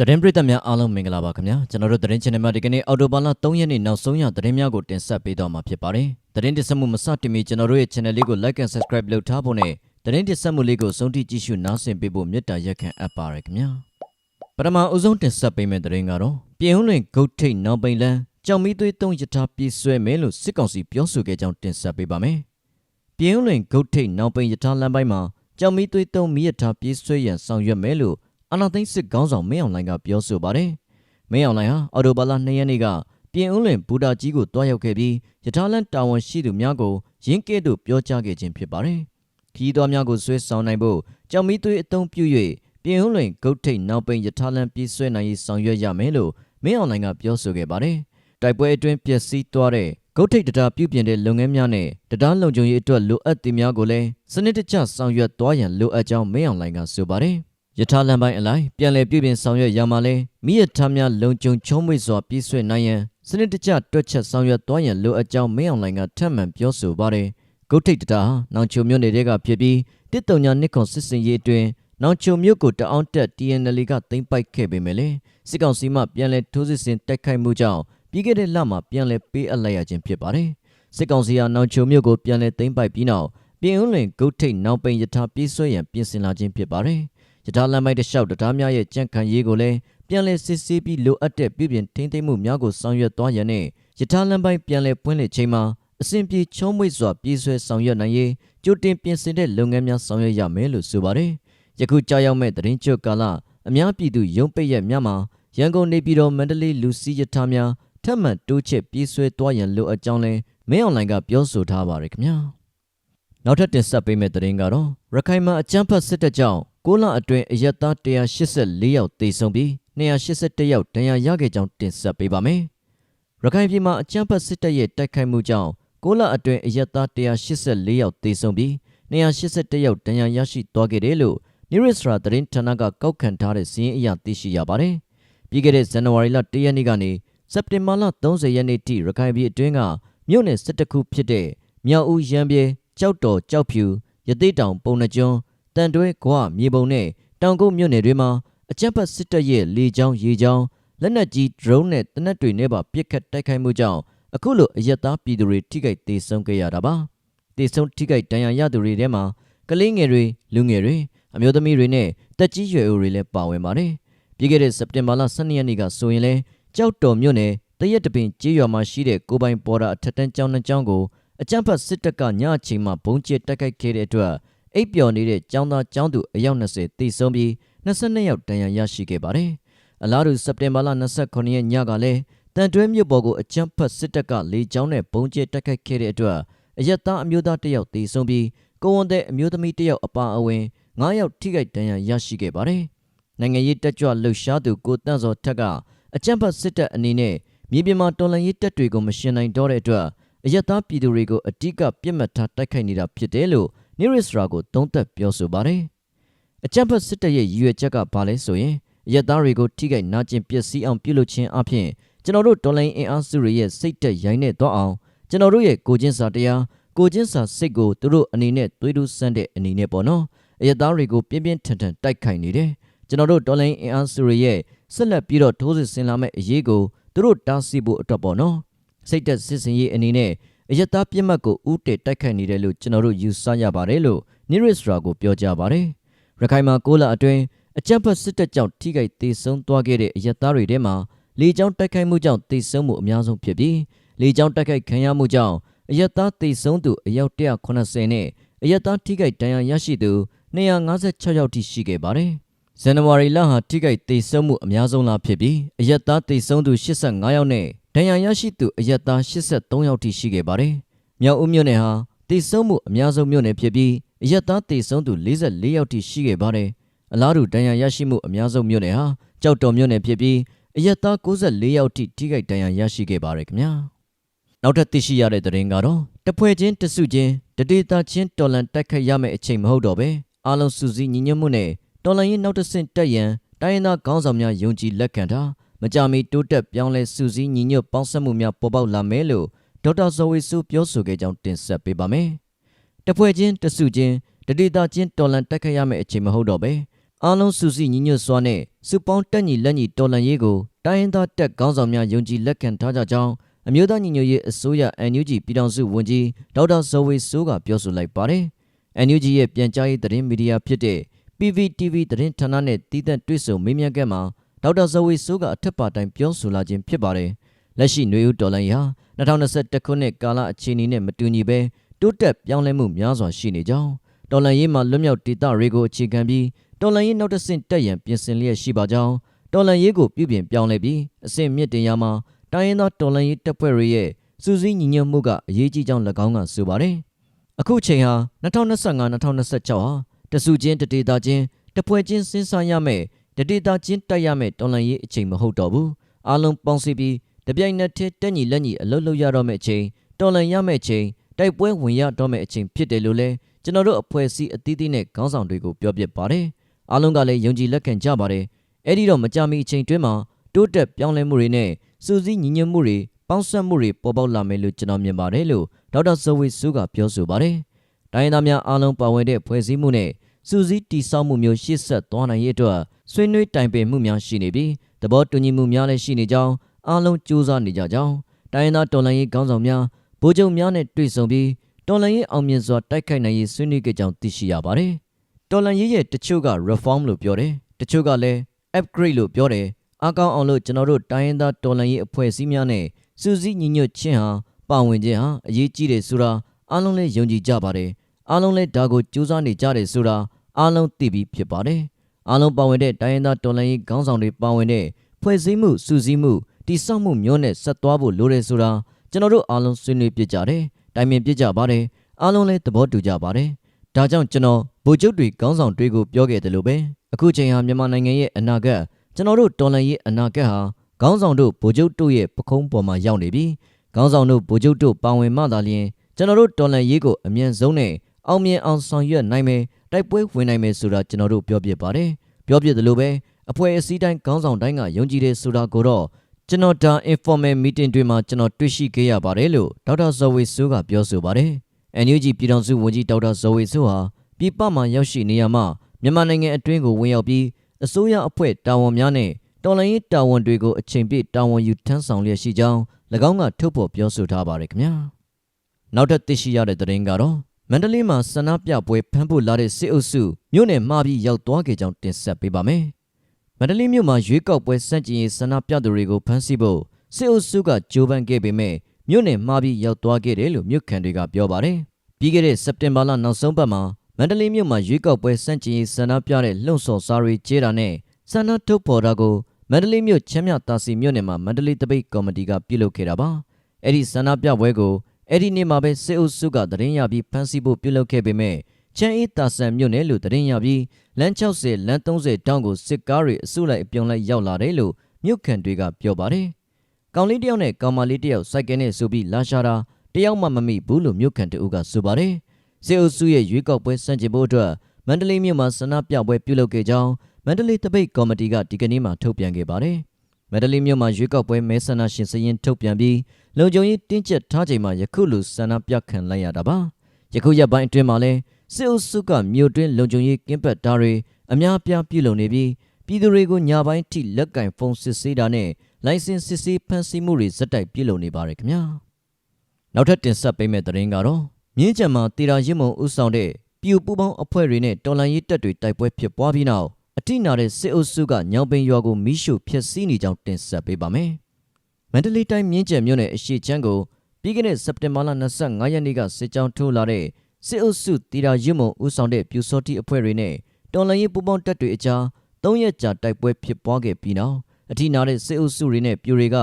သတင်းပရိသတ်များအားလုံးမင်္ဂလာပါခင်ဗျာကျွန်တော်တို့သတင်း channel မှာဒီကနေ့အော်တိုဘာလ3ရက်နေ့နောက်ဆုံးရသတင်းများကိုတင်ဆက်ပေးတော့မှာဖြစ်ပါတယ်သတင်းတင်ဆက်မှုမစတင်မီကျွန်တော်တို့ရဲ့ channel လေးကို like and subscribe လုပ်ထားဖို့နဲ့သတင်းတင်ဆက်မှုလေးကိုဆုံးထိကြည့်ရှုနားဆင်ပေးဖို့မေတ္တာရက်ခံအပ်ပါရခင်ဗျာပထမအဦးဆုံးတင်ဆက်ပေးမယ့်သတင်းကတော့ပြည်ဟုံးလွင်ဂုတ်ထိတ်နောက်ပိန်လန်းကြောင်မီသွေးသုံးယထာပြည့်ဆွဲမယ်လို့စစ်ကောင်စီပြောဆိုခဲ့ကြောင်းတင်ဆက်ပေးပါမယ်ပြည်ဟုံးလွင်ဂုတ်ထိတ်နောက်ပိန်ယထာလမ်းပိုင်းမှာကြောင်မီသွေးသုံးမီယထာပြည့်ဆွဲရန်ဆောင်ရွက်မယ်လို့ အာနာသိန်းစစ်ကောင်းဆောင်မင်းအောင်လှိုင်ကပြောဆိုပါတယ်မင်းအောင်လှိုင်ဟာအော်တိုဘာလ2ရက်နေ့ကပြင်ဦးလွင်ဘူတာကြီးကိုတွားရောက်ခဲ့ပြီးယထာလန်တာဝန်ရှိသူများကိုရင်းကဲ့သို့ပြောကြားခဲ့ခြင်းဖြစ်ပါတယ်။ခီးသွွားများကိုဆွဲဆောင်နိုင်ဖို့ကြောင်မီသွေးအုံပြု၍ပြင်ဦးလွင်ဂုတ်ထိတ်နောက်ပိန်ယထာလန်ပြေးဆွဲနိုင်ရေးဆောင်ရွက်ရမယ်လို့မင်းအောင်လှိုင်ကပြောဆိုခဲ့ပါတယ်။တိုက်ပွဲအတွင်းပျက်စီးသွားတဲ့ဂုတ်ထိတ်တရားပြုပြင်တဲ့လုပ်ငန်းများနဲ့တရားလုံခြုံရေးအတွက်လိုအပ်သည်များကိုလည်းစနစ်တကျဆောင်ရွက်သွားရန်လိုအပ်ကြောင်းမင်းအောင်လှိုင်ကဆိုပါတယ်။ ယထာလန်ပိုင်းအလိုက်ပြန်လည်ပြုပြင်ဆောင်ရွက်ရမှာလဲမိရထားများလုံခြုံချုံးမွေ့စွာပြည့်စွက်နိုင်ရန်စနစ်တကျတွက်ချက်ဆောင်ရွက်သွားရန်လိုအပ်ကြောင်းမင်းအောင်လှိုင်ကထပ်မံပြောဆိုပါတယ်။ဂုတ်ထိတ်တတာဟာနောင်ချုံမြို့နယ်တွေကဖြစ်ပြီးတစ်တုံညာနှစ်ခွန်စစ်စင်ရေးအတွင်းနောင်ချုံမြို့ကိုတအောင်တက် TNL ကသိမ်းပိုက်ခဲ့ပေမဲ့လေစစ်ကောင်စီမှပြန်လည်ထိုးစစ်ဆင်တိုက်ခိုက်မှုကြောင့်ပြီးခဲ့တဲ့လမှာပြန်လည်ပေးအပ်လိုက်ရခြင်းဖြစ်ပါတယ်။စစ်ကောင်စီဟာနောင်ချုံမြို့ကိုပြန်လည်သိမ်းပိုက်ပြီးနောက်ပြင်ဦးလွင်ဂုတ်ထိတ်နောက်ပိန်ယထာပြေးဆွဲရန်ပြင်ဆင်လာခြင်းဖြစ်ပါတယ်။ ယထာလမ်းမိုက်တစ်လျှောက်တရားများရဲ့ကြန့်ခံရေးကိုလည်းပြန်လည်စစ်ဆေးပြီးလိုအပ်တဲ့ပြုပြင်ထိန်းသိမ်းမှုများကိုဆောင်ရွက်သွားရန်နဲ့ယထာလမ်းပိုင်းပြန်လည်ပွင့်လှစ်ချိန်မှာအစဉ်ပြေချုံးမွေ့စွာပြေးဆွဲဆောင်ရွက်နိုင်ရေးကြိုတင်ပြင်ဆင်တဲ့လုပ်ငန်းများဆောင်ရွက်ရမယ်လို့ဆိုပါတယ်။ယခုကြာရောက်မဲ့သတင်းချုပ်ကာလအများပြည်သူရုံးပိတ်ရက်များမှာရန်ကုန်နေပြည်တော်မန္တလေးလူစီယထာများထပ်မံတိုးချဲ့ပြေးဆွဲသွားရန်လိုအပ်ကြောင်းလည်းမင်းအွန်လိုင်းကပြောဆိုထားပါတယ်ခင်ဗျာ။နောက်ထပ်တင်ဆက်ပေးမယ့်သတင်းကတော့ရခိုင်မှာအကြမ်းဖက်စစ်တပ်ကြောင့် 6လအတွင်းအရက်သား184ယောက်သေဆုံးပြီး281ယောက်ဒဏ်ရာရခဲ့ကြောင်းတင်ဆက်ပေးပါမယ်။ရခိုင်ပြည်မှာအကြမ်းဖက်စစ်တပ်ရဲ့တိုက်ခိုက်မှုကြောင့်6လအတွင်းအရက်သား184ယောက်သေဆုံးပြီး281ယောက်ဒဏ်ရာရရှိသွားခဲ့တယ်လို့နိရစ်စရာသတင်းဌာနကကောက်ခံထားတဲ့စီးရင်အရသိရှိရပါတယ်။ပြီးခဲ့တဲ့ဇန်နဝါရီလ1ရက်နေ့ကနေစက်တင်ဘာလ30ရက်နေ့ထိရခိုင်ပြည်အတွင်းကမြို့နယ်17ခုဖြစ်တဲ့မြောက်ဦးရမ်းပြဲကြောက်တော်ကြောက်ဖြူရသေးတောင်ပုံနှကျွန်း တန်တွဲခွမြေပုံနဲ့တောင်ကုတ်မြို့နယ်တွေမှာအကြမ်းဖက်စစ်တပ်ရဲ့လေကြောင်းရေကြောင်းလက်နက်ကြီး drone နဲ့တနက်တွေနဲ့ပါပစ်ခတ်တိုက်ခိုက်မှုကြောင့်အခုလိုအရက်သားပြည်သူတွေထိခိုက်ဒေဆုံးခဲ့ရတာပါဒေဆုံးထိခိုက်ဒဏ်ရာရသူတွေထဲမှာကလေးငယ်တွေလူငယ်တွေအမျိုးသမီးတွေနဲ့တက်ကြီးရွယ်အိုတွေလည်းပါဝင်ပါတယ်ပြီးခဲ့တဲ့စက်တင်ဘာလ12ရက်နေ့ကဆိုရင်လဲကြောက်တော်မြို့နယ်တရက်တပင်ကြေးရွာမှာရှိတဲ့ကိုပိုင်ပေါ်တာအထက်တန်းကျောင်းနှစ်ကျောင်းကိုအကြမ်းဖက်စစ်တပ်ကညအချိန်မှာဘုံကျဲတိုက်ခိုက်ခဲ့တဲ့အတွက် အိပ်ပျော်နေတဲ့ကျောင်းသားကျောင်းသူအယောက်20တိဆုံးပြီး22ယောက်ဒဏ်ရာရရှိခဲ့ပါတယ်။အလားတူစက်တင်ဘာလ29ရက်ညကလည်းတန်တွဲမြို့ပေါ်ကိုအကြမ်းဖက်စစ်တပ်ကလေကြောင်းနဲ့ဘုံကျဲတိုက်ခိုက်ခဲ့တဲ့အတွက်အရက်သားအမျိုးသားတစ်ယောက်တိဆုံးပြီးကိုဝန်တဲ့အမျိုးသမီးတစ်ယောက်အပါအဝင်9ယောက်ထိခိုက်ဒဏ်ရာရရှိခဲ့ပါတယ်။နိုင်ငံရေးတက်ကြွလှုပ်ရှားသူကိုတန့်စောထက်ကအကြမ်းဖက်စစ်တပ်အနေနဲ့မြေပြင်မှာတော်လှန်ရေးတပ်တွေကိုမရှင်နိုင်တော့တဲ့အတွက်အရက်သားပြည်သူတွေကိုအတိကပြစ်မှတ်ထားတိုက်ခိုက်နေတာဖြစ်တယ်လို့ နိရစ်စရာကိုသုံးသပ်ပြောဆိုပါတယ်။အကြမ်းဖက်စစ်တပ်ရဲ့ရည်ရွယ်ချက်ကဘာလဲဆိုရင်အရက်သားတွေကိုထိခိုက်နာကျင်ပျက်စီးအောင်ပြုလုပ်ခြင်းအပြင်ကျွန်တော်တို့တော်လိုင်းအင်အားစုတွေရဲ့စိတ်တက်ရိုင်းနဲ့တော့အောင်ကျွန်တော်တို့ရဲ့ကိုချင်းစာတရားကိုချင်းစာစိတ်ကိုသူတို့အနေနဲ့သွေးတူးဆန်းတဲ့အနေနဲ့ပေါ့နော်အရက်သားတွေကိုပြင်းပြင်းထန်ထန်တိုက်ခိုက်နေတယ်ကျွန်တော်တို့တော်လိုင်းအင်အားစုတွေရဲ့ဆက်လက်ပြီးတော့ထိုးစစ်ဆင်လာမဲ့အရေးကိုသူတို့တားဆီးဖို့အတွက်ပေါ့နော်စိတ်သက်စစ်စင်ရေးအနေနဲ့ အယက်သားပြစ်မှတ်ကိုဥတေတိုက်ခိုက်နေတယ်လို့ကျွန်တော်တို့ယူဆရပါတယ်လို့နိရစ်စရာကိုပြောကြားပါတယ်ရခိုင်မှာ6လအတွင်းအကြမ်းဖက်စစ်တပ်ကြောင့်ထိခိုက်ဒေဆုံးသွားခဲ့တဲ့အယက်သားတွေထဲမှာလေကြောင်းတိုက်ခိုက်မှုကြောင့်ဒေဆုံးမှုအများဆုံးဖြစ်ပြီးလေကြောင်းတိုက်ခိုက်ခံရမှုကြောင့်အယက်သားဒေဆုံးသူအယောက်180နဲ့အယက်သားထိခိုက်ဒဏ်ရာရရှိသူ256ယောက်ထိရှိခဲ့ပါတယ်ဇန်နဝါရီလဟာထိခိုက်ဒေဆုံးမှုအများဆုံးလဖြစ်ပြီးအယက်သားဒေဆုံးသူ85ယောက်နဲ့ ဒဏ်ရာရရှိသူအယက်သား83ယောက်ထိရှိခဲ့ပါတယ်။မြောက်ဦးမြို့နယ်ဟာဒေဆုံးမှုအများဆုံးမြို့နယ်ဖြစ်ပြီးအယက်သားဒေဆုံးသူ44ယောက်ထိရှိခဲ့ပါတယ်။အလားတူဒဏ်ရာရရှိမှုအများဆုံးမြို့နယ်ဟာကြောက်တော်မြို့နယ်ဖြစ်ပြီးအယက်သား94ယောက်ထိထိခိုက်ဒဏ်ရာရရှိခဲ့ပါတယ်ခင်ဗျာ။နောက်ထပ်သိရှိရတဲ့သတင်းကတော့တပွဲချင်းတစုချင်းတဒေတာချင်းတော်လန်တိုက်ခိုက်ရမယ့်အချိန်မဟုတ်တော့ပဲအားလုံးစုစည်းညီညွတ်မှုနဲ့တော်လန်ရင်နောက်တစ်ဆင့်တက်ရန်တိုင်းရင်းသားခေါင်းဆောင်များယုံကြည်လက်ခံတာ မကြမီတိုးတက်ပြောင်းလဲစုစည်းညီညွတ်ပေါင်းစပ်မှုများပေါ်ပေါက်လာမယ်လို့ဒေါက်တာဇော်ဝေစုပြောဆိုခဲ့ကြောင်းတင်ဆက်ပေးပါမယ်။တပွဲချင်းတစုချင်းတတိတာချင်းတော်လန်တက်ခတ်ရမယ့်အချိန်မဟုတ်တော့ပဲအားလုံးစုစည်းညီညွတ်စွာနဲ့စုပေါင်းတက်ညီလက်ညီတော်လှန်ရေးကိုတိုင်းရင်းသားတပ်ခေါင်းဆောင်များယုံကြည်လက်ခံထားကြကြောင်းအမျိုးသားညီညွတ်ရေးအစိုးရ NUG ပြည်ထောင်စုဝန်ကြီးဒေါက်တာဇော်ဝေဆိုးကပြောဆိုလိုက်ပါတယ်။ NUG ရဲ့ပြန်ကြားရေးသတင်းမီဒီယာဖြစ်တဲ့ PVTV သတင်းဌာနနဲ့တည်တံ့တွေ့ဆုံမေးမြန်းခဲ့မှာ ဒေါက်တာဇော်ဝေဆိုးကအထက်ပါတိုင်းပြောဆိုလာခြင်းဖြစ်ပါတယ်။လက်ရှိຫນွေဦးတော်လှန်ရေးဟာ2021ခုနှစ်ကာလအခြေအနေနဲ့မတူညီပဲတိုးတက်ပြောင်းလဲမှုများစွာရှိနေကြောင်းတော်လှန်ရေးမှာလွတ်မြောက်ဒေသတွေကိုအခြေခံပြီးတော်လှန်ရေးနောက်တစ်ဆင့်တက်ရန်ပြင်ဆင်လျက်ရှိပါကြောင်းတော်လှန်ရေးကိုပြုပြင်ပြောင်းလဲပြီးအဆင့်မြင့်တင်ရမှာတိုင်းရင်းသားတော်လှန်ရေးတပ်ဖွဲ့တွေရဲ့စူးစီးညီညွတ်မှုကအရေးကြီးကြောင်း၎င်းကဆိုပါတယ်။အခုချိန်ဟာ2025-2026ဟာတစုချင်းတတေတာချင်းတပွဲချင်းစဉ်းစားရမယ် တတေတာချင်းတိုက်ရမယ်တော်လှန်ရေးအချိန်မဟုတ်တော့ဘူး။အားလုံးပေါင်းစည်းပြီးတပြိုင်နက်တည်းတက်ညီလက်ညီအလုပ်လုပ်ရတော့မယ့်အချိန်တော်လှန်ရမယ့်အချိန်တိုက်ပွဲဝင်ရတော့မယ့်အချိန်ဖြစ်တယ်လို့လဲကျွန်တော်တို့အဖွဲ့အစည်းအသီးသီးနဲ့ခေါင်းဆောင်တွေကိုပြောပြပါတယ်။အားလုံးကလည်းယုံကြည်လက်ခံကြပါတယ်။အဲ့ဒီတော့မကြမီအချိန်တွင်းမှာတိုးတက်ပြောင်းလဲမှုတွေနဲ့စူးစီးညီညွတ်မှုတွေပေါင်းစပ်မှုတွေပေါ်ပေါက်လာမယ်လို့ကျွန်တော်မြင်ပါတယ်လို့ဒေါက်တာဇော်ဝေစုကပြောဆိုပါတယ်။တိုင်းရင်းသားများအားလုံးပါဝင်တဲ့ဖွဲ့စည်းမှုနဲ့စူးစီးတည်ဆောက်မှုမျိုးရှေ့ဆက်သွားနိုင်ရေးအတွက် ဆွေးနွေးတိုင်ပင်မှုများရှိနေပြီးသဘောတူညီမှုများလည်းရှိနေကြောင်းအားလုံးကြိုးစားနေကြကြောင်းတိုင်းရင်းသားတော်လှန်ရေးခေါင်းဆောင်များဗိုလ်ချုပ်များနဲ့တွေ့ဆုံပြီးတော်လှန်ရေးအောင်မြင်စွာတိုက်ခိုက်နိုင်ရေးဆွေးနွေးကြကြောင်းသိရှိရပါတယ်။တော်လှန်ရေးရဲ့တချို့က reform လို့ပြောတယ်။တချို့ကလည်း upgrade လို့ပြောတယ်။အကောင်းအောင်လို့ကျွန်တော်တို့တိုင်းရင်းသားတော်လှန်ရေးအဖွဲ့အစည်းများနဲ့စူးစီးညီညွတ်ခြင်းဟာပါဝင်ခြင်းဟာအရေးကြီးတယ်ဆိုတာအားလုံးလည်းယုံကြည်ကြပါတယ်။အားလုံးလည်းဒါကိုကြိုးစားနေကြတယ်ဆိုတာအားလုံးသိပြီးဖြစ်ပါတယ်။ အားလုံးပါဝင်တဲ့တိုင်းရင်းသားတော်လှန်ရေးခေါင်းဆောင်တွေပါဝင်တဲ့ဖွဲ့စည်းမှုစူးစီးမှုတည်ဆောက်မှုမျိုးနဲ့ဆက်သွားဖို့လိုတယ်ဆိုတာကျွန်တော်တို့အားလုံးဆွေးနွေးပြကြတယ်။တိုင်ပင်ပြကြပါတယ်။အားလုံးလည်းသဘောတူကြပါတယ်။ဒါကြောင့်ကျွန်တော်ဗိုလ်ချုပ်တွေခေါင်းဆောင်တွေကိုပြောခဲ့တယ်လို့ပဲအခုချိန်ဟာမြန်မာနိုင်ငံရဲ့အနာဂတ်ကျွန်တော်တို့တော်လှန်ရေးအနာဂတ်ဟာခေါင်းဆောင်တို့ဗိုလ်ချုပ်တို့ရဲ့ပခုံးပေါ်မှာရောက်နေပြီ။ခေါင်းဆောင်တို့ဗိုလ်ချုပ်တို့ပါဝင်မှသာလျှင်ကျွန်တော်တို့တော်လှန်ရေးကိုအမြန်ဆုံးနဲ့ အောင်မြင်အောင်ဆောင်ရွက်နိုင်မယ်တိုက်ပွဲဝင်နိုင်မယ်ဆိုတာကျွန်တော်တို့ပြောပြပါတယ်။ပြောပြတယ်လို့ပဲအဖွဲ့အစည်းတိုင်းခေါင်းဆောင်တိုင်းကယုံကြည်တယ်ဆိုတာကိုတော့ကျွန်တော်ဒါ informal meeting တွေမှာကျွန်တော်တွေ့ရှိခဲ့ရပါတယ်လို့ဒေါက်တာဇော်ဝေဆိုးကပြောဆိုပါတယ်။ NUG ပြည်ထောင်စုဝန်ကြီးဒေါက်တာဇော်ဝေဆိုးဟာပြည်ပမှရောက်ရှိနေရမှမြန်မာနိုင်ငံအတွင်းကိုဝင်ရောက်ပြီးအစိုးရအဖွဲ့တာဝန်များနဲ့တော်လှန်ရေးတာဝန်တွေကိုအချိန်ပြည့်တာဝန်ယူထမ်းဆောင်လျက်ရှိကြောင်း၎င်းကထုတ်ဖော်ပြောဆိုထားပါတယ်ခင်ဗျာ။နောက်ထပ်သိရှိရတဲ့သတင်းကတော့ မန္တလေးမှာဆန္ဒပြပွဲဖမ်းဖို့လာတဲ့စစ်အုပ်စုမြို့နယ်မှာပြီးရောက်သွားခဲ့ကြောင်းတင်ဆက်ပေးပါမယ်။မန္တလေးမြို့မှာရွေးကောက်ပွဲစန့်ကျင်ရေးဆန္ဒပြသူတွေကိုဖမ်းဆီးဖို့စစ်အုပ်စုကကြိုးပမ်းခဲ့ပေမဲ့မြို့နယ်မှာပြီးရောက်သွားခဲ့တယ်လို့မြို့ခံတွေကပြောပါတယ်။ပြီးခဲ့တဲ့စက်တင်ဘာလနောက်ဆုံးပတ်မှာမန္တလေးမြို့မှာရွေးကောက်ပွဲစန့်ကျင်ရေးဆန္ဒပြတဲ့လှုံ့ဆော်စားတွေကျဲတာနဲ့ဆန္ဒထုတ်ဖော်တာကိုမန္တလေးမြို့ချမ်းမြတာစီမြို့နယ်မှာမန္တလေးတပိတ်ကော်မတီကပြုလုပ်ခဲ့တာပါ။အဲ့ဒီဆန္ဒပြပွဲကို အဲ့ဒီနေ့မှာပဲစစ်အုပ်စုကတရင်ရပြီးဖမ်းဆီးဖို့ပြုလုပ်ခဲ့ပေမဲ့ချမ်းအေးတာဆန်မြို့နယ်လို့တရင်ရပြီးလမ်း60လမ်း30တောင်းကိုစစ်ကားတွေအစုလိုက်အပြုံလိုက်ရောက်လာတယ်လို့မြို့ခံတွေကပြောပါတယ်။ကောင်လေးတယောက်နဲ့ကောင်မလေးတယောက်စိုက်ကဲနဲ့ဆိုပြီးလာရှာတာတယောက်မှမမိဘူးလို့မြို့ခံတအုပ်ကဆိုပါတယ်။စစ်အုပ်စုရဲ့ရွေးကောက်ပွဲစန့်ကျင်ဖို့အတွက်မန္တလေးမြို့မှာဆန္ဒပြပွဲပြုလုပ်ခဲ့ကြောင်းမန္တလေးတပိတ်ကော်မတီကဒီကနေ့မှထုတ်ပြန်ခဲ့ပါတယ်။ မန္တလေးမြို့မှာရွေးကောက်ပွဲမဲဆန္ဒရှင်စရင်ထုတ်ပြန်ပြီးလုံခြုံရေးတင်းကျပ်ထားချိန်မှာယခုလိုဆန္ဒပြခံလိုက်ရတာပါ။ယခုရက်ပိုင်းအတွင်းမှာလည်းစစ်အုပ်စုကမြို့တွင်းလုံခြုံရေးကင်းပတ်တာတွေအများပြားပြုလုပ်နေပြီးပြည်သူတွေကိုညပိုင်းထိလက်ကင်ဖုန်းစစ်ဆေးတာနဲ့လိုင်စင်စစ်ဆေးဖမ်းဆီးမှုတွေဇက်တိုက်ပြုလုပ်နေပါတယ်ခင်ဗျာနောက်ထပ်တင်ဆက်ပေးမယ့်သတင်းကတော့မြင်းကြံမှာတေရာရစ်မုံဥဆောင်တဲ့ပြူပူပေါင်းအဖွဲ့တွေနဲ့တော်လန်ရေးတပ်တွေတိုက်ပွဲဖြစ်ပွားပြီးနောက် အထိနာတဲ့စစ်အုပ်စုကညောင်ပင်ရွာကိုမိရှုဖျက်ဆီးနေကြောင်းတင်ဆက်ပေးပါမယ်မန္တလေးတိုင်းမြင်းကြံမြို့နယ်အရှိချမ်းကိုပြီးခဲ့တဲ့စက်တင်ဘာလ25ရက်နေ့ကစစ်ကြောင်းထိုးလာတဲ့စစ်အုပ်စုတီတာရစ်မုံဦးဆောင်တဲ့ပြူစောတိအဖွဲ့တွေနဲ့တော်လှန်ရေးပူးပေါင်းတပ်တွေအကြား၃ရက်ကြာတိုက်ပွဲဖြစ်ပွားခဲ့ပြီးနောက်အထိနာတဲ့စစ်အုပ်စုတွေနဲ့ပြူတွေက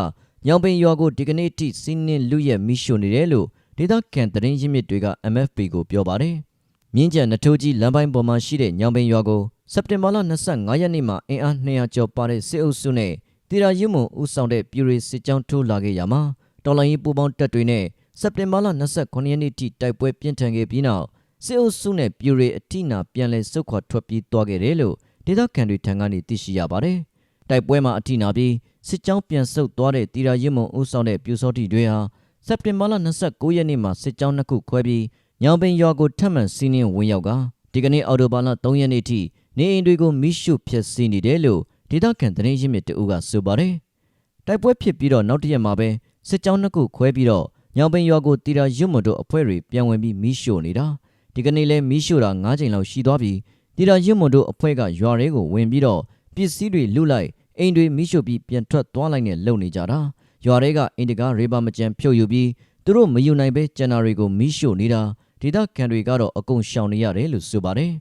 ညောင်ပင်ရွာကိုဒီကနေ့ထိစီးနင်းလူရဲမိရှုနေတယ်လို့ဒေသခံသတင်းရင်းမြစ်တွေက MFP ကိုပြောပါတယ်။မြင်းကြံနထိုးကြီးလမ်းပိုင်းပေါ်မှာရှိတဲ့ညောင်ပင်ရွာကိုစက်တင်ဘာလ25ရက်နေ့မှာအင်အား200ကျော်ပါတဲ့စစ်အုပ်စုနဲ့တီရာရစ်မုံဦးဆောင်တဲ့ပြူတွေစစ်ကြောင်းထိုးလာခဲ့ရမှာတော်လှန်ရေးပူးပေါင်းတပ်တွေနဲ့စက်တင်ဘာလ29ရက်နေ့ထိတိုက်ပွဲပြင်းထန်ခဲ့ပြီးနောက်စစ်အုပ်စုနဲ့ပြူရီအထိနာပြန်လည်ဆုတ်ခွာထွက်ပြေးသွားခဲ့တယ်လို့ဒေသခံတွေထံကနေသိရှိရပါတယ်။တိုက်ပွဲမှာအထိနာပြီးစစ်ကြောင်းပြန်ဆုတ်သွားတဲ့တီရာရစ်မုံဦးဆောင်တဲ့ပြူစောတိတွေဟာစက်တင်ဘာလ29ရက်နေ့မှာစစ်ကြောင်းနှစ်ခုခွဲပြီးညောင်ပင်ရွာကိုထပ်မံစီးနင်းဝင်ရောက်ကဒီကနေ့အော်တိုဘာလ3ရက်နေ့ထိ နေအိမ်တွေကိုမိရှုဖျက်ဆီးနေတယ်လို့ဒေသခံသတင်းရင်းမြစ်တအူးကဆိုပါတယ်။တိုက်ပွဲဖြစ်ပြီးတော့နောက်တစ်ရက်မှာပဲစစ်ကြောင်းနှစ်ခုခွဲပြီးတော့ညောင်ပင်ရွာကိုတီတာရွတ်မွန်တို့အဖွဲ့တွေပြန်ဝင်ပြီးမိရှုနေတာဒီကနေ့လဲမိရှုတာ9ချိန်လောက်ရှိသွားပြီးတီတာရွတ်မွန်တို့အဖွဲ့ကရွာတွေကိုဝင်ပြီးတော့ပစ္စည်းတွေလူလိုက်အိမ်တွေမိရှုပြီးပြန်ထွက်သွားလိုက်နဲ့လုံနေကြတာရွာတွေကအိမ်တကားရေပါမကြံဖြုတ်ယူပြီးသူတို့မယူနိုင်ပဲကျန်တာတွေကိုမိရှုနေတာဒေသခံတွေကတော့အကုန်ရှောင်နေရတယ်လို့ဆိုပါတယ်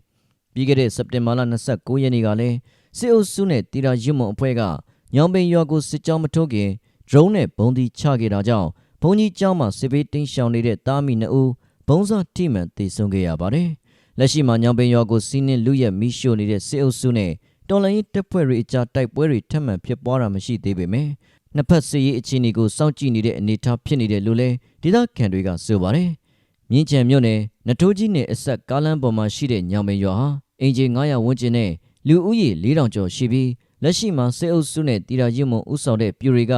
ပြီးခဲ့တဲ့စက်တင်ဘာလ29ရက်နေ့ကလည်းစစ်အုပ်စုနဲ့တီတာရွတ်မွန်အဖွဲ့ကညောင်ပင်ရွာကိုစစ်ကြောင်းမထုတ်ခင် drone နဲ့ဘုံဒီချခဲ့တာကြောင့်ဘုံကြီးကျောင်းမှာစစ်ပေးတင်းရှောင်နေတဲ့တားမီနှစ်ဦးဘုံစားထိမှန်တေဆုံးခဲ့ရပါတယ်။လက်ရှိမှာညောင်ပင်ရွာကိုစီးနှင်းလူရက်မီးရှို့နေတဲ့စစ်အုပ်စုနဲ့တော်လိုင်းတပ်ဖွဲ့တွေအကြားတိုက်ပွဲတွေထပ်မံဖြစ်ပွားတာမရှိသေးပေမဲ့နှစ်ဖက်စစ်ရေးအခြေအနေကိုစောင့်ကြည့်နေတဲ့အနေအထားဖြစ်နေတယ်လို့လည်းဒေသခံတွေကဆိုပါတယ်။မြင်းချံမြို့နယ်နထိုးကြီးနယ်အဆက်ကားလမ်းပေါ်မှာရှိတဲ့ညောင်ပင်ရွာဟာ အင်ဂျင်900ဝန်းကျင်နဲ့လူဦးရေ4000ကျော်ရှိပြီးလက်ရှိမှာစစ်အုပ်စုနဲ့တီရာရွတ်မုံဥဆောင်တဲ့ပြူတွေက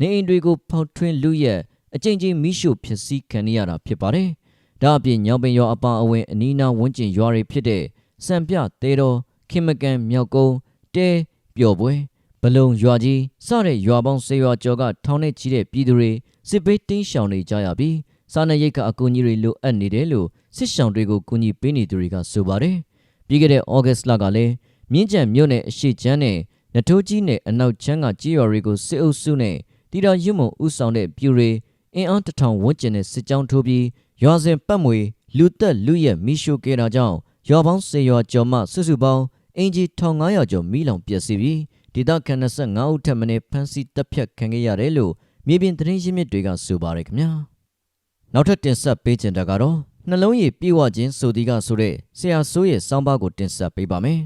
နေအိမ်တွေကိုဖောက်ထွင်းလူရက်အကြိမ်ကြိမ်မိရှုဖြစ်စည်းခံရတာဖြစ်ပါတယ်။ဒါအပြင်ညောင်ပင်ရွာအပါအဝင်အနီးနားဝန်းကျင်ရွာတွေဖြစ်တဲ့စံပြတဲတော်ခင်မကန်မြောက်ကုန်းတဲပျော်ပွဲဘလုံရွာကြီးစတဲ့ရွာပေါင်း၁၀ရွာကျော်ကထောင်နဲ့ချီတဲ့ပြည်သူတွေစစ်ပေးတင်းရှောင်နေကြရပြီးစားနပ်ရိက္ခာအကူအညီတွေလိုအပ်နေတယ်လို့စစ်ရှောင်တွေကိုကူညီပေးနေသူတွေကဆိုပါတယ်။ ပြီးခဲ့တဲ့ဩဂတ်စ်လကလည်းမြင်းကြံမြို့နယ်အရှိချမ်းနဲ့နထိုးကြီးနယ်အနောက်ချမ်းကကြေးရွာတွေကိုစစ်အုပ်စုနဲ့တီတာရွတ်မုံဥဆောင်တဲ့ပြူတွေအင်အားတထောင်ဝန်းကျင်နဲ့စစ်ကြောင်းထိုးပြီးရွာစဉ်ပတ်မွေလူသက်လူရက်မိရှုခဲ့တာကြောင့်ရွာပေါင်း၁၀ရွာကျော်မှစုစုပေါင်းအင်ဂျီ1500ကျော်မိလောင်ပျက်စီးပြီးဒေသခံ25ဦးထပ်မံဖမ်းဆီးတပ်ဖြတ်ခံခဲ့ရတယ်လို့မြေပြင်သတင်းရင်းမြစ်တွေကဆိုပါတယ်ခင်ဗျာနောက်ထပ်တင်ဆက်ပေးချင်တာကတော့ နှလုံးရည်ပြေဝခြင်းဆိုသည်ကဆိုတဲ့ဆရာဆိုးရဲ့စောင်းပါးကိုတင်ဆက်ပေးပါမယ်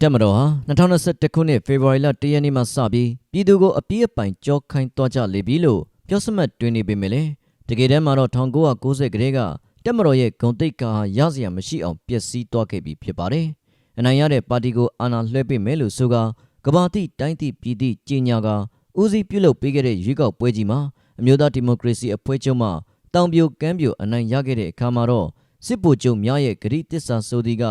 တက်မတော်ဟာ2021ခုနှစ်ဖေဖော်ဝါရီလ1ရက်နေ့မှစပြီးပြည်သူကိုအပြည့်အပိုင်ကြောခိုင်းသွားကြလေပြီလို့ပြောစမှတ်တွင်နေပေမဲ့လည်းတကယ်တမ်းမှာတော့1990ကတည်းကတက်မတော်ရဲ့ဂုံတိတ်ကာဟာရစရာမရှိအောင်ပျက်စီးသွားခဲ့ပြီဖြစ်ပါတယ်။အနိုင်ရတဲ့ပါတီကိုအာဏာလွှဲပေးမယ်လို့ဆိုကကဘာတိတိုင်းတိပြည်တိကြီးညာကဦးစီးပြုလုပ်ပေးခဲ့တဲ့ရွေးကောက်ပွဲကြီးမှာအမျိုးသားဒီမိုကရေစီအဖွဲ့ချုပ်မှ တောင်ပြိုကမ်းပြိုအနိုင်ရခဲ့တဲ့အခါမှာတော့စစ်ဗိုလ်ချုပ်များရဲ့ဂရိတစ္ဆာဆိုသည်က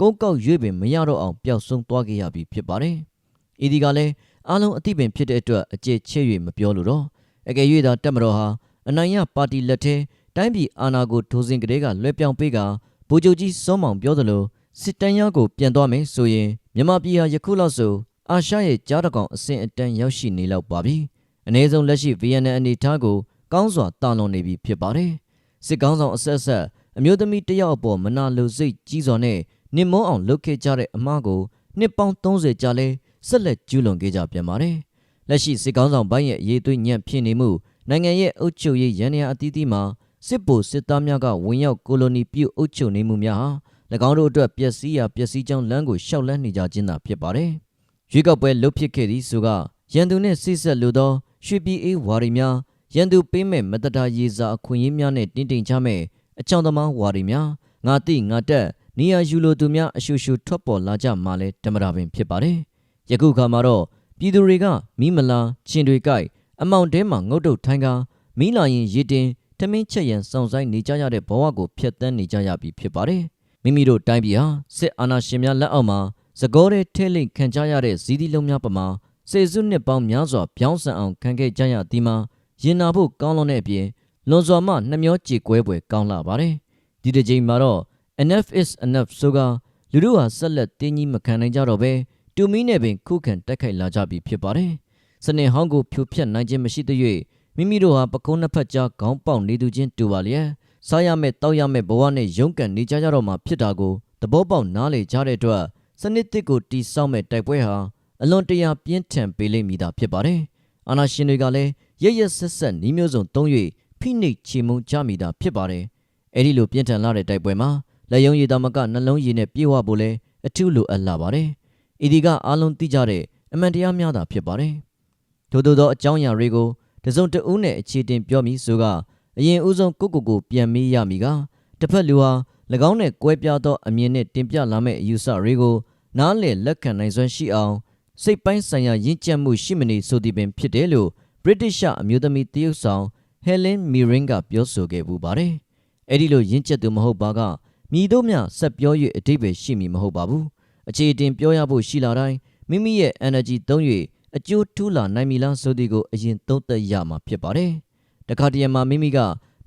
ကုန်းကောက်ရွေးပင်မရတော့အောင်ပျောက်ဆုံးသွားခဲ့ရပြီဖြစ်ပါတယ်။ဤဒီကလည်းအားလုံးအသိပင်ဖြစ်တဲ့အတွက်အကျေချဲ့၍မပြောလို့တော့အကယ်၍သာတက်မတော်ဟာအနိုင်ရပါတီလက်ထဲတိုင်းပြည်အာဏာကိုထိုးစဉ်ကလေးကလွှဲပြောင်းပေးကဗိုလ်ချုပ်ကြီးစောမောင်ပြောသလိုစစ်တမ်းရကိုပြန်သွားမယ်ဆိုရင်မြန်မာပြည်ဟာယခုလောက်ဆိုအာရှရဲ့ကြားတကောင်အဆင့်အတန်းရောက်ရှိနေလောက်ပါပြီ။အ ਨੇ ဆုံးလက်ရှိ VNN အနေထားကို ကောင်းစွာတာလွန်နေပြီဖြစ်ပါတယ်။စစ်ကောင်းဆောင်အဆက်ဆက်အမျိုးသမီးတယောက်အပေါ်မနာလိုစိတ်ကြီးစွာနဲ့နစ်မုံအောင်လုပ်ခဲ့ကြတဲ့အမှားကိုနှစ်ပေါင်း30ကြာလဲဆက်လက်ကျူးလွန်ခဲ့ကြပြန်ပါတယ်။လက်ရှိစစ်ကောင်းဆောင်ဘိုင်းရဲ့အရေးသွေးညံ့ဖြစ်နေမှုနိုင်ငံရဲ့အုပ်ချုပ်ရေးရန်ရာအသီးသီးမှာစစ်ဗိုလ်စစ်သားများကဝင်ရောက်ကိုလိုနီပြုအုပ်ချုပ်နေမှုများဟာ၎င်းတို့အတွက်ပျက်စီးရာပျက်စီးကြောင်းလမ်းကိုရှောက်လန်းနေကြခြင်းသာဖြစ်ပါတယ်။ရွေးကောက်ပွဲလုဖြစ်ခဲ့သည်ဆိုကရန်သူနှင့်ဆိဆက်လိုသောရွှေပြည်အေးဝါရီများ ရန်သူပေးမဲ့မတတာရေစာအခွင့်အရေးများနဲ့တင်းတိမ်ချမဲ့အချောင်သမားဝါရီများငါတိငါတက်နေရယူလိုသူများအရှူရှူထွက်ပေါ်လာကြမှလည်းဓမ္မတာပင်ဖြစ်ပါတယ်။ယခုခါမှာတော့ပြည်သူတွေကမိမလာချင်းတွေကြိုက်အမောင်တဲမှာငုတ်တုတ်ထိုင်းကားမိလာရင်ရည်တင်ထမင်းချက်ရန်စောင့်ဆိုင်နေကြရတဲ့ဘဝကိုဖျက်ဆီးနေကြရပြီဖြစ်ပါတယ်။မိမိတို့တိုင်းပြည်ဟာစစ်အာဏာရှင်များလက်အောက်မှာသကောတဲ့ထဲလိမ့်ခံကြရတဲ့ဇီးသီးလုံးများပမာစေစုနှစ်ပေါင်းများစွာပြောင်းဆန်အောင်ခံခဲ့ကြရသည်မှာ ရင်နာဖို့ကောင်းလွန်တဲ့အပြင်လွန်စွာမှနှမျောကြေကွဲပွဲကောင်းလာပါတယ်။ဒီတစ်ချိန်မှာတော့ enough is enough ဆိုကလူတို့ဟာဆက်လက်တင်းကြီးမခံနိုင်ကြတော့ပဲတူမီနဲ့ပင်ခုခံတိုက်ခိုက်လာကြပြီဖြစ်ပါတယ်။စနေဟောင်းကိုဖြိုဖျက်နိုင်ခြင်းမရှိသရွေ့မိမိတို့ဟာပကုံးနှစ်ဖက်ကြားခေါင်းပေါက်နေသူချင်းတူပါလျက်စားရမယ့်တောက်ရမယ့်ဘဝနဲ့ရုန်းကန်နေကြကြတော့မှဖြစ်တာကိုသဘောပေါက်နားလေကြတဲ့အတွက်စနစ်တစ်ကိုတီဆောက်မဲ့တိုက်ပွဲဟာအလွန်တရာပြင်းထန်ပေလိမ့်မည်သာဖြစ်ပါတယ်။အာနာရှင်တွေကလည်း ရရဆက်ဆက်နှီးမျိုးစုံသုံး၍ဖိနှိပ်ချေမှုန်းကြမိတာဖြစ်ပါတယ်။အဲဒီလိုပြင်းထန်လာတဲ့တိုက်ပွဲမှာလက်ယုံရည်သားမကနှလုံးရည်နဲ့ပြေဝဖို့လဲအထူးလိုအပ်လာပါတယ်။ဤဒီကအားလုံးသိကြတဲ့အမှန်တရားများသာဖြစ်ပါတယ်။ထို့သောအကြောင်းအရာတွေကိုတစုံတဦးနဲ့အခြေတင်ပြောမိဆိုကအရင်ဦးဆုံးကိုကိုကိုပြန်မေးရမည်ကတစ်ဖက်လူဟာ၎င်းနဲ့ကွဲပြားသောအမြင်နဲ့တင်ပြလာမယ့်အယူဆတွေကိုနားလည်လက်ခံနိုင်စွမ်းရှိအောင်စိတ်ပိုင်းဆိုင်ရာရင့်ကျက်မှုရှိမနေဆိုသည်ပင်ဖြစ်တယ်လို့ British အမျိုးသမီးတရုတ်ဆောင် Helen Mirren ကပြောဆိုခဲ့ပူပါတယ်။အဲ့ဒီလိုရင့်ကျက်သူမဟုတ်ပါကမြည်တို့မြဆက်ပြော၍အတိပ္ပယ်ရှိမည်မဟုတ်ပါဘူးအခြေအတင်ပြောရဖို့ရှိလာတိုင်းမိမိရဲ့ energy သုံး၍အကျိုးထူးလာနိုင်မည်လားဆိုသည်ကိုအရင်သုံးသပ်ရမှာဖြစ်ပါတယ်။တခါတရံမှာမိမိက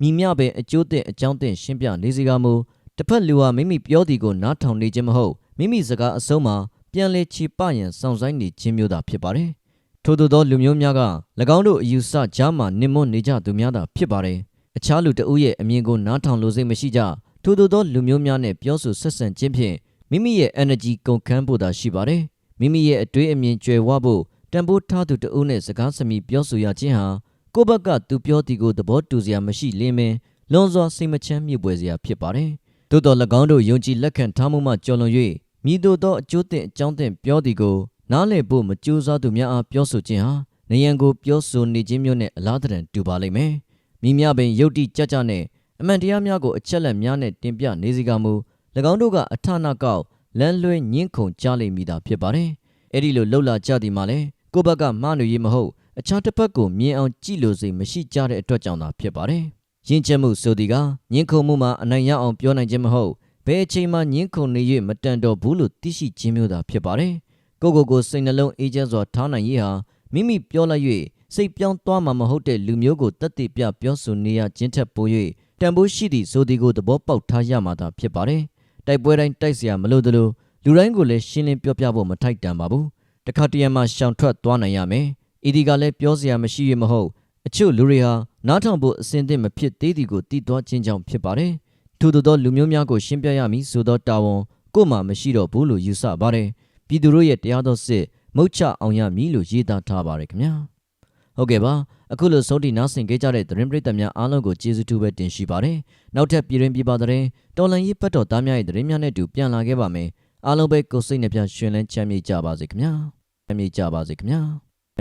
မိမျှပဲအကျိုးတဲ့အကြောင်းတင်ရှင်းပြနေစီကမူတစ်ဖက်လူဟာမိမိပြောသည်ကိုနားထောင်နေခြင်းမဟုတ်မိမိစကားအဆုံးမှာပြန်လဲချေပရန်စောင့်ဆိုင်နေခြင်းမျိုးသာဖြစ်ပါတယ်။ ထို့သို့သောလူမျိုးများက၎င်းတို့အယူဆကြားမှာနစ်မွနေကြသူများသာဖြစ်ပါတယ်။အခြားလူတဦးရဲ့အမြင်ကိုနားထောင်လို့စိတ်မရှိကြထို့သို့သောလူမျိုးများနဲ့ပြောဆိုဆက်ဆံခြင်းဖြင့်မိမိရဲ့ energy ကုန်ခန်းဖို့သာရှိပါတယ်။မိမိရဲ့အတွေးအမြင်ကျွယ်ဝဖို့တန်ဖိုးထားသူတဦးနဲ့စကားစမြည်ပြောဆိုရခြင်းဟာကိုယ့်ဘက်ကသူပြောသည်ကိုသဘောတူစရာမရှိလင်းမင်းလွန်စွာစိတ်မချမ်းမြေ့ပွေစရာဖြစ်ပါတယ်။သို့တော်၎င်းတို့ယုံကြည်လက်ခံထားမှုမှကျော်လွန်၍မြည်သို့သောအကျိုးတင်အကြောင်းတင်ပြောသည်ကို နားလည်ဖို့မကြိုးစားသူများအားပြောဆိုခြင်းဟာနေရန်ကိုပြောဆိုနေခြင်းမျိုးနဲ့အလားတန်တူပါလိမ့်မယ်။မိမြပင်ယုတ်တိကြကြနဲ့အမှန်တရားများကိုအချက်လက်များနဲ့တင်ပြနေစီကမူ၎င်းတို့ကအထနာကောက်လမ်းလွဲညှင်းခုန်ကြလိမ့်မည်သာဖြစ်ပါတယ်။အဲ့ဒီလိုလှုပ်လာကြသည်မှာလေကိုယ့်ဘက်ကမှားနေရေးမဟုတ်အခြားတစ်ဖက်ကိုမြင်အောင်ကြည့်လို့စိတ်မရှိကြတဲ့အတွက်ကြောင့်သာဖြစ်ပါတယ်။ယဉ်ကျေးမှုဆိုသည်ကညှင်းခုန်မှုမှာအနိုင်ရအောင်ပြောနိုင်ခြင်းမဟုတ်ဘယ်အချိန်မှညှင်းခုန်နေ၍မတန်တော့ဘူးလို့သိရှိခြင်းမျိုးသာဖြစ်ပါတယ်။ ကိုယ့်ကိုယ်ကိုစိတ်နှလုံးအေးချမ်းစွာထားနိုင်ရေးဟာမိမိပြောလိုက်၍စိတ်ပြောင်းသွားမှာမဟုတ်တဲ့လူမျိုးကိုတတ်သိပြပြောဆိုနေရခြင်းထက်ပို၍တန်ဖိုးရှိသည့်ဆိုသည်ကိုသဘောပေါက်ထားရမှာသာဖြစ်ပါတယ်။တိုက်ပွဲတိုင်းတိုက်เสียမလို့သလိုလူတိုင်းကိုလည်းရှင်းလင်းပြောပြဖို့မထိုက်တန်ပါဘူး။တခါတရံမှရှောင်ထွက်သွားနိုင်ရမယ်။ဤဒီကလည်းပြောစရာမရှိရမဟုတ်အချို့လူတွေဟာနားထောင်ဖို့အစင်သင့်မဖြစ်သေးသည်ကိုတည်သွားခြင်းကြောင့်ဖြစ်ပါတယ်။ထို့သောလူမျိုးများကိုရှင်းပြရမည်ဆိုသောတာဝန်ကိုယ်မှမရှိတော့ဘူးလို့ယူဆပါတယ်။ ပြည်သူတို့ရဲ့တရားတော်စစ်မုတ်ချအောင်ရမည်လို့ရေးသားထားပါတယ်ခင်ဗျာ။ဟုတ်ကဲ့ပါအခုလိုဆုံးတီနားဆင်ကြကြတဲ့သတင်းပရိသတ်များအားလုံးကိုကျေးဇူးတူပဲတင်ရှိပါတယ်။နောက်ထပ်ပြည်တွင်ပြည်ပသတင်းတော်လန်ရေးပတ်တော်သားများရဲ့သတင်းများနဲ့အတူပြန်လာခဲ့ပါမယ်။အားလုံးပဲကိုယ်စိတ်နှပြရှင်လန်းချမ်းမြေ့ကြပါစေခင်ဗျာ။ချမ်းမြေ့ကြပါစေခင်ဗျာ။